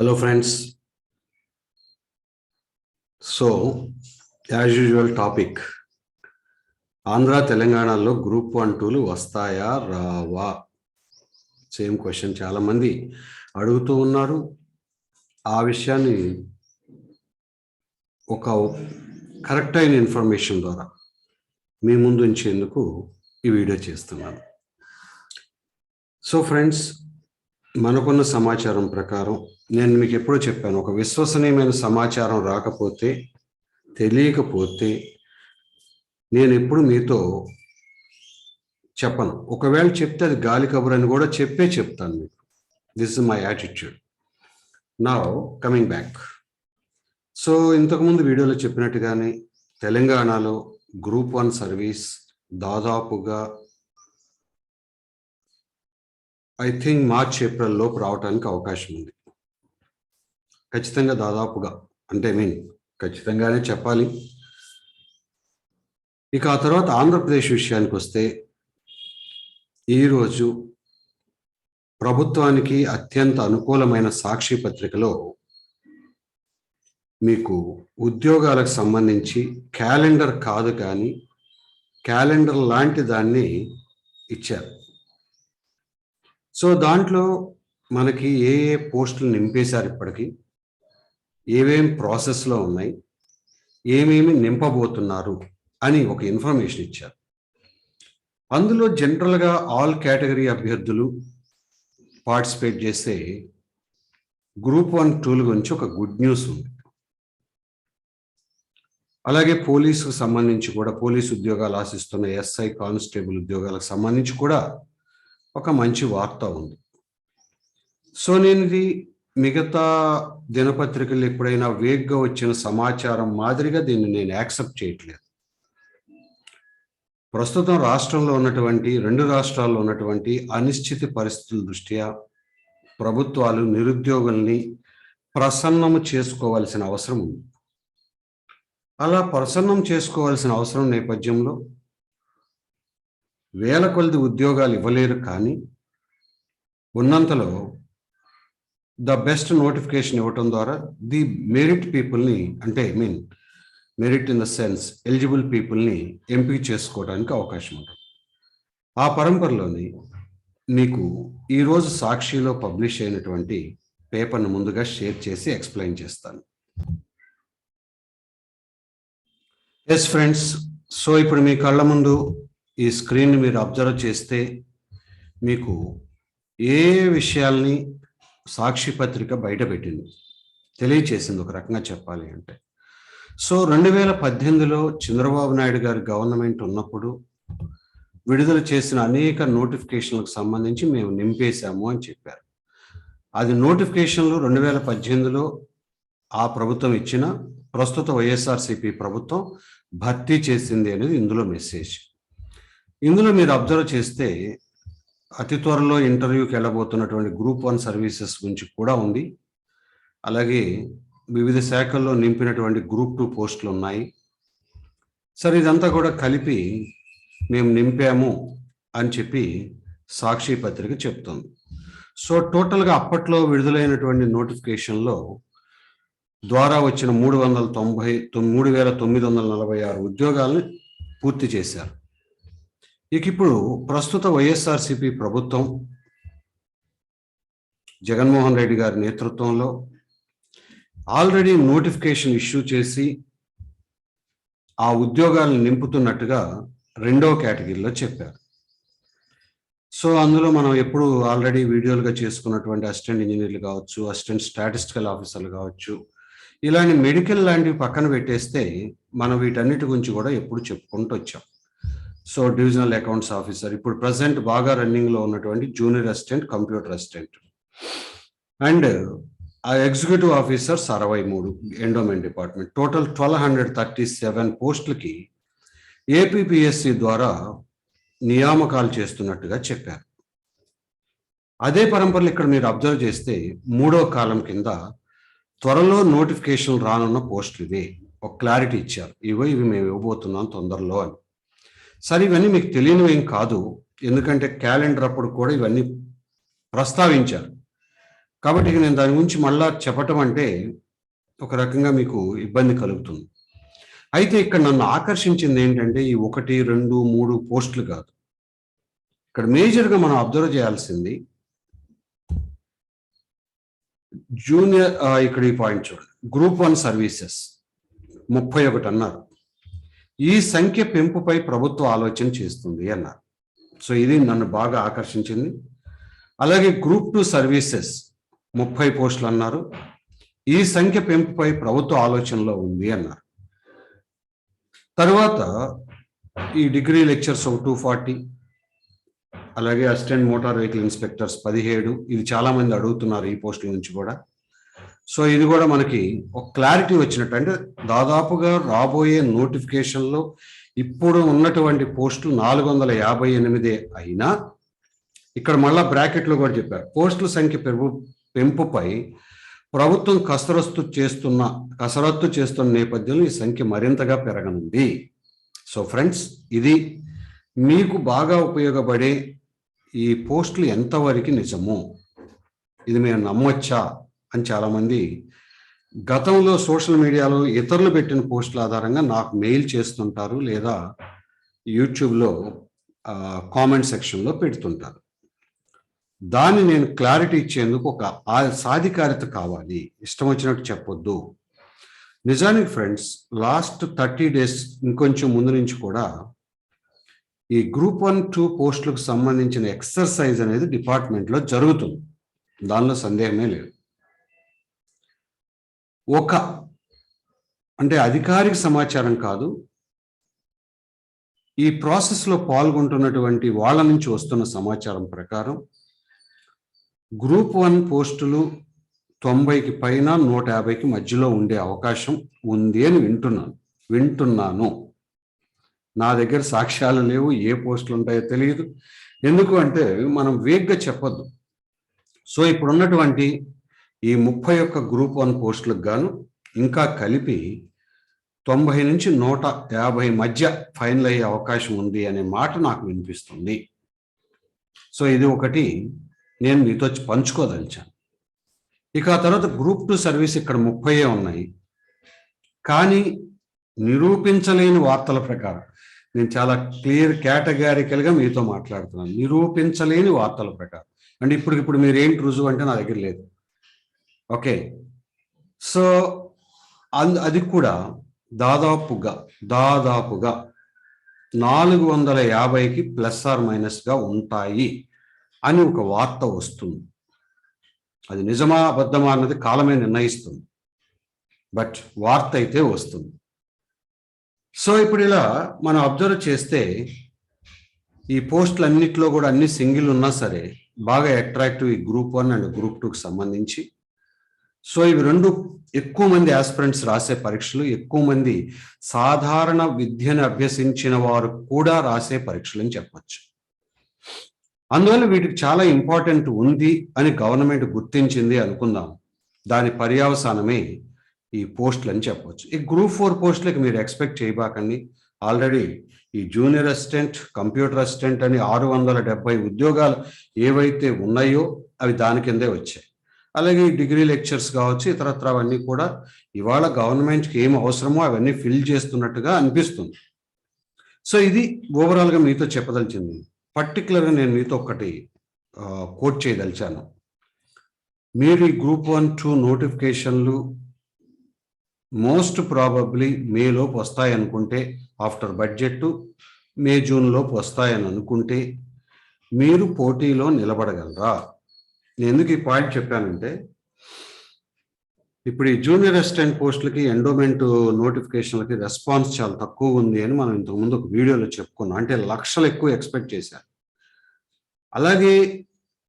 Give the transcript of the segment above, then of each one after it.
Hello friends so as usual topic Andhra తెలంగాణలో group one tool వస్తాయా రావా? Same question చాలామంది అడుగుతూ ఉన్నారు. ఆ విషయాన్ని ఒక కరెక్ట్ అయిన ఇన్ఫర్మేషన్ ద్వారా మీ ముందు ఉంచేందుకు ఈ వీడియో చేస్తున్నాను. సో ఫ్రెండ్స్ మనకున్న సమాచారం ప్రకారం నేను మీకు ఎప్పుడో చెప్పాను ఒక విశ్వసనీయమైన సమాచారం రాకపోతే తెలియకపోతే నేను ఎప్పుడు మీతో చెప్పను. ఒకవేళ చెప్తే అది గాలి కబురు అని కూడా చెప్పే చెప్తాను మీకు. దిస్ ఇస్ మై యాటిట్యూడ్ నా కమింగ్ బ్యాక్ సో ఇంతకుముందు వీడియోలో చెప్పినట్టుగానే తెలంగాణలో గ్రూప్ వన్ సర్వీస్ దాదాపుగా ఐ థింక్ మార్చ్ ఏప్రిల్ లోపు రావడానికి అవకాశం ఉంది. ఖచ్చితంగా దాదాపుగా. అంటే మీన్ ఖచ్చితంగానే చెప్పాలి. ఇక ఆ తర్వాత ఆంధ్రప్రదేశ్ విషయానికి వస్తే ఈరోజు ప్రభుత్వానికి అత్యంత అనుకూలమైన సాక్షి పత్రికలో మీకు ఉద్యోగాలకు సంబంధించి క్యాలెండర్ కాదు కానీ క్యాలెండర్ లాంటి దాన్ని ఇచ్చారు. సో దాంట్లో మనకి ఏ ఏ పోస్టులు నింపేశారు ఇప్పటికీ? ఏమేం ప్రాసెస్లో ఉన్నాయి ఏమేమి నింపబోతున్నారు అని ఒక ఇన్ఫర్మేషన్ ఇచ్చారు. అందులో జనరల్గా ఆల్ కేటగిరీ అభ్యర్థులు పార్టిసిపేట్ చేసే గ్రూప్ వన్ టూల్ గురించి ఒక గుడ్ న్యూస్ ఉంది. అలాగే పోలీసుకు సంబంధించి కూడా పోలీసు ఉద్యోగాలు ఆశిస్తున్న ఎస్ఐ కానిస్టేబుల్ ఉద్యోగాలకు సంబంధించి కూడా ఒక మంచి వార్త ఉంది. సో నేను ఇది మిగతా దినపత్రికలు ఎప్పుడైనా వేగ్గా వచ్చిన సమాచారం మాదిరిగా దీన్ని నేను యాక్సెప్ట్ చేయట్లేదు. ప్రస్తుతం రాష్ట్రంలో ఉన్నటువంటి రెండు రాష్ట్రాల్లో ఉన్నటువంటి అనిశ్చిత పరిస్థితుల దృష్ట్యా ప్రభుత్వాలు నిరుద్యోగుల్ని ప్రసన్నము చేసుకోవాల్సిన అవసరం ఉంది. అలా ప్రసన్నం చేసుకోవాల్సిన అవసరం నేపథ్యంలో వేల కొలది ఉద్యోగాలు ఇవ్వలేరు కానీ ఉన్నంతలో ద బెస్ట్ నోటిఫికేషన్ ఇవ్వటం ద్వారా ది మెరిట్ పీపుల్ని అంటే I mean merit in the sense eligible పీపుల్ని ఎంపిక చేసుకోవడానికి అవకాశం ఉంటుంది. ఆ పరంపరలోని మీకు ఈరోజు సాక్షిలో పబ్లిష్ అయినటువంటి పేపర్ను ముందుగా షేర్ చేసి ఎక్స్ప్లెయిన్ చేస్తాను. ఎస్ ఫ్రెండ్స్ సో ఇప్పుడు మీ కళ్ళ ముందు ఈ స్క్రీన్ మీరు అబ్జర్వ్ చేస్తే మీకు ఏ విషయాల్ని సాక్షి పత్రిక బయటపెట్టింది తెలియచేసింది ఒక రకంగా చెప్పాలి అంటే. సో రెండు వేల పద్దెనిమిదిలో చంద్రబాబు నాయుడు గారి గవర్నమెంట్ ఉన్నప్పుడు విడుదల చేసిన అనేక నోటిఫికేషన్లకు సంబంధించి మేము నింపేశాము అని చెప్పారు. అది నోటిఫికేషన్లు రెండు వేల పద్దెనిమిదిలో ఆ ప్రభుత్వం ఇచ్చిన ప్రస్తుత వైఎస్ఆర్సిపి ప్రభుత్వం భర్తీ చేసింది అనేది ఇందులో మెసేజ్. ఇందులో మీరు అబ్జర్వ్ చేస్తే అతి త్వరలో ఇంటర్వ్యూకి వెళ్ళబోతున్నటువంటి గ్రూప్ వన్ సర్వీసెస్ గురించి కూడా ఉంది. అలాగే వివిధ శాఖల్లో నింపినటువంటి గ్రూప్ టూ పోస్టులు ఉన్నాయి. సరే ఇదంతా కూడా కలిపి మేము నింపాము అని చెప్పి సాక్షి పత్రిక చెప్తుంది. సో టోటల్గా అప్పట్లో విడుదలైనటువంటి నోటిఫికేషన్లో ద్వారా వచ్చిన మూడు వందల తొంభై మూడు వేల తొమ్మిది వందల నలభై ఆరు ఉద్యోగాలను పూర్తి చేశారు. ఇక ఇప్పుడు ప్రస్తుత వైఎస్ఆర్సిపి ప్రభుత్వం జగన్మోహన్ రెడ్డి గారి నేతృత్వంలో ఆల్రెడీ నోటిఫికేషన్ ఇష్యూ చేసి ఆ ఉద్యోగాలను నింపుతున్నట్టుగా రెండో కేటగిరీలో చెప్పారు. సో అందులో మనం ఎప్పుడు ఆల్రెడీ వీడియోలుగా చేసుకున్నటువంటి అసిస్టెంట్ ఇంజనీర్లు కావచ్చు అసిస్టెంట్ స్టాటిస్టికల్ ఆఫీసర్లు కావచ్చు ఇలాంటి మెడికల్ లాంటివి పక్కన పెట్టేస్తే మనం వీటన్నిటి గురించి కూడా ఎప్పుడు చెప్పుకుంటూ వచ్చాం. So divisional accounts officer. ఇప్పుడు ప్రజెంట్ బాగా రన్నింగ్లో ఉన్నటువంటి junior assistant computer assistant. And ఆ ఎగ్జిక్యూటివ్ ఆఫీసర్స్ అరవై మూడు endowment department. Total twelve hundred thirty seven పోస్టులకి ఏపీపీఎస్సి ద్వారా నియామకాలు చేస్తున్నట్టుగా చెప్పారు. అదే పరంపరలు ఇక్కడ మీరు అబ్జర్వ్ చేస్తే మూడో కాలం కింద త్వరలో నోటిఫికేషన్ రానున్న పోస్టులు ఇవే. ఒక క్లారిటీ ఇచ్చారు. ఇవో ఇవి మేము ఇవ్వబోతున్నాం తొందరలో అని. సరే ఇవన్నీ మీకు తెలియనివి ఏం కాదు. ఎందుకంటే క్యాలెండర్ అప్పుడు కూడా ఇవన్నీ ప్రస్తావించారు. కాబట్టి నేను దాని గురించి మళ్ళా చెప్పటం అంటే ఒక రకంగా మీకు ఇబ్బంది కలుగుతుంది. అయితే ఇక్కడ నన్ను ఆకర్షించింది ఏంటంటే ఈ ఒకటి రెండు మూడు పోస్టులు కాదు. ఇక్కడ మేజర్గా మనం అబ్జర్వ్ చేయాల్సింది జూనియర్ ఇక్కడ ఈ పాయింట్ చూడండి. గ్రూప్ వన్ సర్వీసెస్ ముప్పై ఒకటి అన్నారు. ఈ సంఖ్య పెంపుపై ప్రభుత్వం ఆలోచన చేస్తుంది అన్నారు. సో ఇది నన్ను బాగా ఆకర్షించింది. అలాగే గ్రూప్ టూ సర్వీసెస్ ముప్పై పోస్టులు అన్నారు. ఈ సంఖ్య పెంపుపై ప్రభుత్వ ఆలోచనలో ఉంది అన్నారు. తర్వాత ఈ డిగ్రీ లెక్చర్స్ ఒక టూ ఫార్టీ అలాగే అసిస్టెంట్ మోటార్ వెహికల్ ఇన్స్పెక్టర్స్ పదిహేడు ఇది చాలామంది అడుగుతున్నారు ఈ పోస్టుల నుంచి కూడా. సో ఇది కూడా మనకి ఒక క్లారిటీ వచ్చినట్టు అంటే దాదాపుగా రాబోయే నోటిఫికేషన్లో ఇప్పుడు ఉన్నటువంటి పోస్టులు నాలుగు వందల యాభై ఎనిమిది అయినా ఇక్కడ మళ్ళా బ్రాకెట్లో కూడా చెప్పారు. పోస్టుల సంఖ్య పెరుగు పెంపుపై ప్రభుత్వం కసరత్తు చేస్తున్న కసరత్తు చేస్తున్న నేపథ్యంలో ఈ సంఖ్య మరింతగా పెరగనుంది. సో ఫ్రెండ్స్ ఇది మీకు బాగా ఉపయోగపడే ఈ పోస్టులు ఎంతవరకు నిజము? ఇది మేము నమ్మొచ్చా? అని చాలామంది గతంలో సోషల్ మీడియాలో ఇతరులు పెట్టిన పోస్టుల ఆధారంగా నాకు మెయిల్ చేస్తుంటారు లేదా యూట్యూబ్లో కామెంట్ సెక్షన్లో పెడుతుంటారు. దాన్ని నేను క్లారిటీ ఇచ్చేందుకు ఒక సాధికారిత కావాలి. ఇష్టం వచ్చినట్టు చెప్పొద్దు. నిజానికి ఫ్రెండ్స్ లాస్ట్ థర్టీ డేస్ ఇంకొంచెం ముందు నుంచి కూడా ఈ గ్రూప్ వన్ టూ పోస్టులకు సంబంధించిన ఎక్సర్సైజ్ అనేది డిపార్ట్మెంట్లో జరుగుతుంది. దానిలో సందేహమే లేదు. ఒక అంటే అధికారిక సమాచారం కాదు. ఈ ప్రాసెస్లో పాల్గొంటున్నటువంటి వాళ్ళ నుంచి వస్తున్న సమాచారం ప్రకారం గ్రూప్ వన్ పోస్టులు తొంభైకి పైన నూట యాభైకి మధ్యలో ఉండే అవకాశం ఉంది అని వింటున్నాను వింటున్నాను. నా దగ్గర సాక్ష్యాలు లేవు ఏ పోస్టులు ఉంటాయో తెలియదు. ఎందుకు అంటే మనం వేగ్గా చెప్పొద్దు. సో ఇప్పుడున్నటువంటి ఈ ముప్పై ఒక్క గ్రూప్ వన్ పోస్టులకు గాను ఇంకా కలిపి తొంభై నుంచి నూట యాభై మధ్య ఫైనల్ అయ్యే అవకాశం ఉంది అనే మాట నాకు వినిపిస్తుంది. సో ఇది ఒకటి నేను మీతో పంచుకోదలిచాను. ఇక ఆ తర్వాత గ్రూప్ టూ సర్వీస్ ఇక్కడ ముప్పై ఉన్నాయి. కానీ నిరూపించలేని వార్తల ప్రకారం నేను చాలా క్లియర్ కేటగారికల్గా మీతో మాట్లాడుతున్నాను. నిరూపించలేని వార్తల ప్రకారం. అంటే ఇప్పుడు ఇప్పుడు మీరు ఏంటి రుజువు అంటే నా దగ్గర లేదు. ఓకే సో అంద అది కూడా దాదాపుగా దాదాపుగా నాలుగు వందల యాభైకి ప్లస్ ఆర్ మైనస్గా ఉంటాయి అని ఒక వార్త వస్తుంది. అది నిజమా అబద్ధమా అన్నది కాలమే నిర్ణయిస్తుంది. బట్ వార్త అయితే వస్తుంది. సో ఇప్పుడు ఇలా మనం అబ్జర్వ్ చేస్తే ఈ పోస్టులు అన్నింటిలో కూడా అన్ని సింగిల్ ఉన్నా సరే బాగా అట్రాక్టివ్ ఈ గ్రూప్ వన్ అండ్ గ్రూప్ టూకి సంబంధించి సో ఇవి రెండు ఎక్కువ మంది ఆస్పిరెంట్స్ రాసే పరీక్షలు ఎక్కువ మంది సాధారణ విద్యను అభ్యసించిన వారు కూడా రాసే పరీక్షలు అని చెప్పచ్చు. అందువల్ల వీటికి చాలా ఇంపార్టెంట్ ఉంది అని గవర్నమెంట్ గుర్తించింది అనుకుందాం. దాని పర్యవసానమే ఈ పోస్టులు అని చెప్పవచ్చు ఈ గ్రూప్ ఫోర్ పోస్టులకు మీరు ఎక్స్పెక్ట్ చేయబాకండి. ఆల్రెడీ ఈ జూనియర్ అసిస్టెంట్ కంప్యూటర్ అసిస్టెంట్ అని ఆరు వందల డెబ్బై ఉద్యోగాలు ఏవైతే ఉన్నాయో అవి దాని కిందే వచ్చాయి. అలాగే డిగ్రీ లెక్చర్స్ కావచ్చు ఇతరత్ర అవన్నీ కూడా ఇవాళ గవర్నమెంట్కి ఏం అవసరమో అవన్నీ ఫిల్ చేస్తున్నట్టుగా అనిపిస్తుంది. సో ఇది ఓవరాల్గా మీతో చెప్పదలిచింది. పర్టికులర్గా నేను మీతో ఒకటి కోట్ చేయదలిచాను. మీరు ఈ గ్రూప్ వన్ టూ నోటిఫికేషన్లు మోస్ట్ ప్రాబబ్లీ మేలోపు వస్తాయి అనుకుంటే ఆఫ్టర్ బడ్జెట్ మే జూన్లోపు వస్తాయని అనుకుంటే మీరు పోటీలో నిలబడగలరా? నేను ఎందుకు ఈ పాయింట్ చెప్పానంటే ఇప్పుడు ఈ జూనియర్ అసిస్టెంట్ పోస్టులకి ఎండోమెంట్ నోటిఫికేషన్లకి రెస్పాన్స్ చాలా తక్కువ ఉంది అని మనం ఇంతకుముందు ఒక వీడియోలో చెప్పుకున్నాం. అంటే లక్షలు ఎక్కువ ఎక్స్పెక్ట్ చేశారు. అలాగే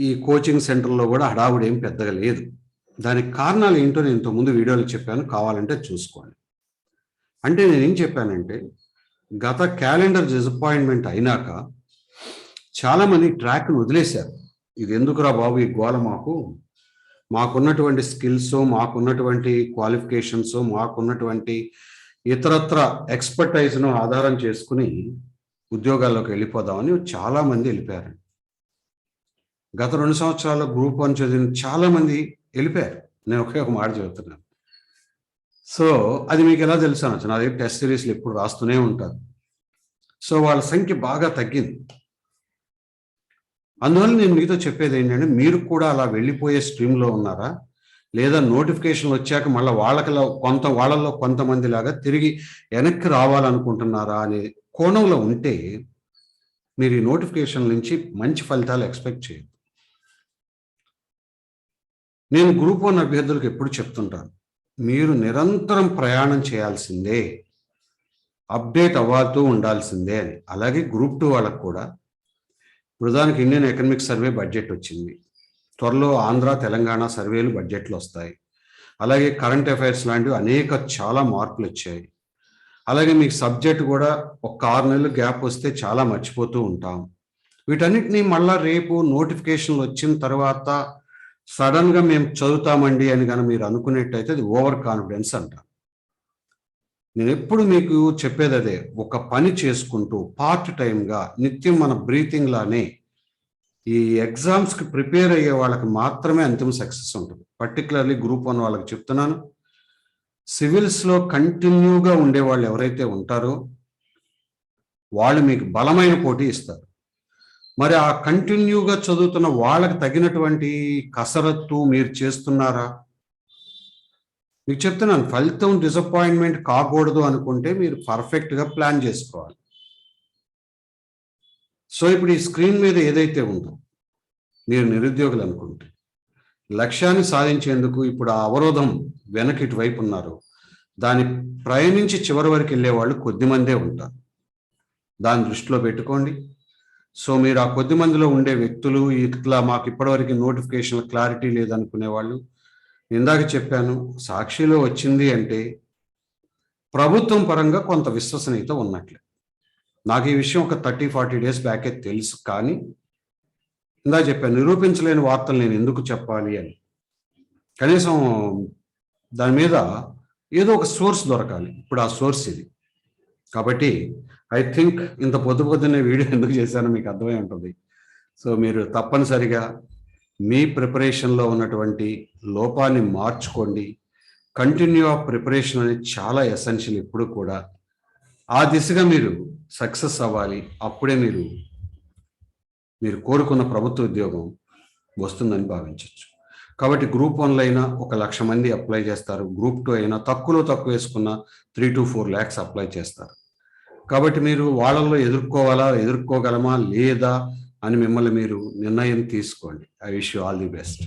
ఈ కోచింగ్ సెంటర్లో కూడా హడావుడి ఏం పెద్దగా లేదు. దానికి కారణాలు ఏంటో నేను ఇంతకుముందు వీడియోలో చెప్పాను. కావాలంటే చూసుకోండి. అంటే నేను ఏం చెప్పానంటే గత క్యాలెండర్ డిసప్పాయింట్మెంట్ అయినాక చాలామంది ట్రాక్ను వదిలేశారు. ఇది ఎందుకురా బాబు ఈ గోల మాకు? మాకున్నటువంటి స్కిల్స్ మాకున్నటువంటి క్వాలిఫికేషన్స్ మాకున్నటువంటి ఇతరత్ర ఎక్స్పర్టైజ్ను ఆధారం చేసుకుని ఉద్యోగాల్లోకి వెళ్ళిపోదామని చాలా మంది వెళ్ళిపోయారు. గత రెండు సంవత్సరాల్లో గ్రూప్ వన్ చదివిన చాలా మంది వెళ్ళిపోయారు. నేను ఒకే ఒక మాట చెబుతున్నాను. సో అది మీకు ఎలా తెలుసు అనొచ్చు నా దగ్గర టెస్ట్ సిరీస్లు ఎప్పుడు రాస్తూనే ఉంటారు. సో వాళ్ళ సంఖ్య బాగా తగ్గింది. అందువల్ల నేను మీతో చెప్పేది ఏంటంటే మీరు కూడా అలా వెళ్ళిపోయే స్ట్రీమ్లో ఉన్నారా? లేదా నోటిఫికేషన్ వచ్చాక మళ్ళీ వాళ్ళకిలా కొంత వాళ్ళలో కొంతమంది లాగా తిరిగి వెనక్కి రావాలనుకుంటున్నారా అనే కోణంలో ఉంటే మీరు ఈ నోటిఫికేషన్ నుంచి మంచి ఫలితాలు ఎక్స్పెక్ట్ చేయదు నేను గ్రూప్ వన్ అభ్యర్థులకు ఎప్పుడు చెప్తుంటాను మీరు నిరంతరం ప్రయాణం చేయాల్సిందే అప్డేట్ అవ్వాతూ ఉండాల్సిందే అని. అలాగే గ్రూప్ టూ వాళ్ళకు కూడా ప్రధానికి ఇండియన్ ఎకనామిక్ సర్వే బడ్జెట్ వచ్చింది. త్వరలో ఆంధ్ర తెలంగాణ సర్వేలు బడ్జెట్లు వస్తాయి. అలాగే కరెంట్ అఫైర్స్ లాంటివి అనేక చాలా మార్పులు వచ్చాయి. అలాగే మీకు సబ్జెక్ట్ కూడా ఒక ఆరు నెలలు గ్యాప్ వస్తే చాలా మర్చిపోతూ ఉంటాం. వీటన్నిటిని మళ్ళా రేపు నోటిఫికేషన్లు వచ్చిన తర్వాత సడన్గా మేము చదువుతామండి అని కానీ మీరు అనుకునేట్టయితే అది ఓవర్ కాన్ఫిడెన్స్ అంటారు. నేను ఎప్పుడు మీకు చెప్పేది అదే ఒక పని చేసుకుంటూ పార్ట్ టైంగా నిత్యం మన బ్రీతింగ్ లానే ఈ ఎగ్జామ్స్కి ప్రిపేర్ అయ్యే వాళ్ళకి మాత్రమే అంతిమ సక్సెస్ ఉంటుంది. పర్టికులర్లీ గ్రూప్ వన్ వాళ్ళకి చెప్తున్నాను. సివిల్స్లో కంటిన్యూగా ఉండే వాళ్ళు ఎవరైతే ఉంటారో వాళ్ళు మీకు బలమైన పోటీ ఇస్తారు. మరి ఆ కంటిన్యూగా చదువుతున్న వాళ్ళకి తగినటువంటి కసరత్తు మీరు చేస్తున్నారా? మీకు చెప్తున్నాను ఫలితం డిసప్పాయింట్మెంట్ కాకూడదు అనుకుంటే మీరు పర్ఫెక్ట్గా ప్లాన్ చేసుకోవాలి. సో ఇప్పుడు ఈ స్క్రీన్ మీద ఏదైతే ఉందో మీరు నిరుద్యోగులు అనుకుంటే లక్ష్యాన్ని సాధించేందుకు ఇప్పుడు ఆ అవరోధం వెనక ఇటువైపు ఉన్నారు. దాన్ని ప్రయాణించి చివరి వరకు వెళ్ళే వాళ్ళు కొద్ది మందే ఉంటారు. దాన్ని దృష్టిలో పెట్టుకోండి. సో మీరు ఆ కొద్ది మందిలో ఉండే వ్యక్తులు ఇట్లా మాకు ఇప్పటివరకు నోటిఫికేషన్ క్లారిటీ లేదనుకునే వాళ్ళు ఇందాక చెప్పాను సాక్షిలో వచ్చింది అంటే ప్రభుత్వం పరంగా కొంత విశ్వసనీయత ఉన్నట్లే. నాకు ఈ విషయం ఒక థర్టీ ఫార్టీ డేస్ బ్యాకే తెలుసు కానీ ఇందా చెప్పాను నిరూపించలేని వార్తలు నేను ఎందుకు చెప్పాలి అని. కనీసం దాని మీద ఏదో ఒక సోర్స్ దొరకాలి. ఇప్పుడు ఆ సోర్స్ ఇది. కాబట్టి ఐ థింక్ ఇంత పొద్దు పొద్దున్నే వీడియో ఎందుకు చేశానో మీకు అర్థమై ఉంటుంది. సో మీరు తప్పనిసరిగా మీ ప్రిపరేషన్లో ఉన్నటువంటి లోపాన్ని మార్చుకోండి. కంటిన్యూ ఆఫ్ ప్రిపరేషన్ అనేది చాలా ఎసెన్షియల్ ఇప్పుడు కూడా. ఆ దిశగా మీరు సక్సెస్ అవ్వాలి. అప్పుడే మీరు మీరు కోరుకున్న ప్రభుత్వ ఉద్యోగం వస్తుందని భావించవచ్చు కాబట్టి గ్రూప్ వన్లో అయినా ఒక లక్ష మంది అప్లై చేస్తారు. గ్రూప్ టూ అయినా తక్కువలో తక్కువ వేసుకున్న three to four lakhs apply చేస్తారు. కాబట్టి మీరు వాళ్ళల్లో ఎదుర్కోవాలా ఎదుర్కోగలమా లేదా అని మిమ్మల్ని మీరు నిర్ణయం తీసుకోండి. I wish you all the best.